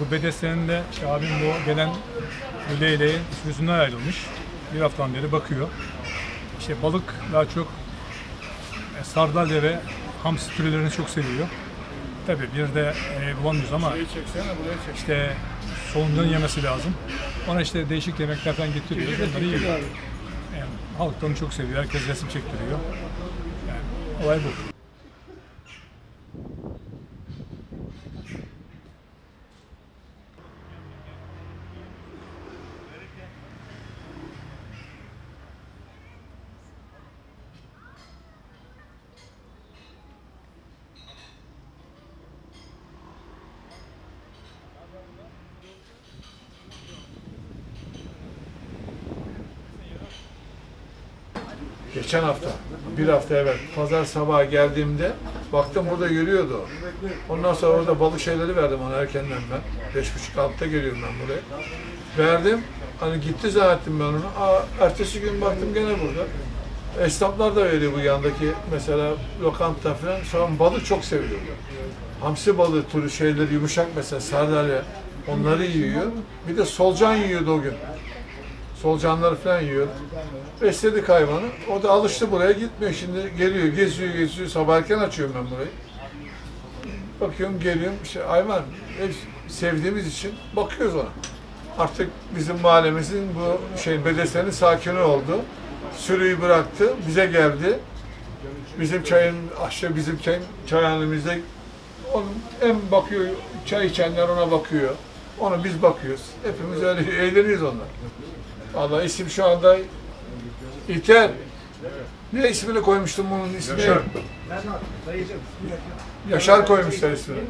bu bedesenin de işte abim bu gelen bu leyleğin sürüsünden ayrılmış. Bir haftadan beri bakıyor. İşte balık daha çok e, sardalya ve hamsi türlerini çok seviyor. Tabii bir de e, bulamıyoruz ama işte solundan yemesi lazım. Ona işte değişik yemekler falan getiriyor. Bunları yiyor. Yani, halk da onu çok seviyor. Herkes resim çektiriyor. Yani olay bu. Geçen hafta, bir hafta evvel pazar sabahı geldiğimde baktım burada yürüyordu. Ondan sonra orada balık şeyleri verdim ona erkenden ben. Beş buçuk altta geliyorum ben buraya. Verdim. Hani gitti zannettim ben onu. Aa, ertesi gün baktım gene burada. Esnaflar da veriyor bu yandaki mesela lokanta falan. Sonra balık çok seviyor. Hamsi balığı türü şeyleri yumuşak mesela sardalya onları yiyor. Bir de solucan yiyordu o gün. Solucanları falan yiyor. Besledik hayvanı. O da alıştı buraya gitmiyor şimdi. Geliyor, geziyor, geziyor. Sabah erken açıyorum ben burayı. Bakıyorum, geliyorum. İşte hayvan hep sevdiğimiz için bakıyoruz ona. Artık bizim mahallemizin bu şey bedesenin sakini oldu. Sürüyü bıraktı, bize geldi. Bizim çayın, aşağı bizim çayın çayhanemizde onun en bakıyor, çay içenler ona bakıyor. Ona biz bakıyoruz. Hepimiz öyle eğleniyoruz onunla. Vallahi isim şu anda İlker. Ne ismini koymuştun bunun ismini? Yaşar. Yaşar koymuşlar ismini.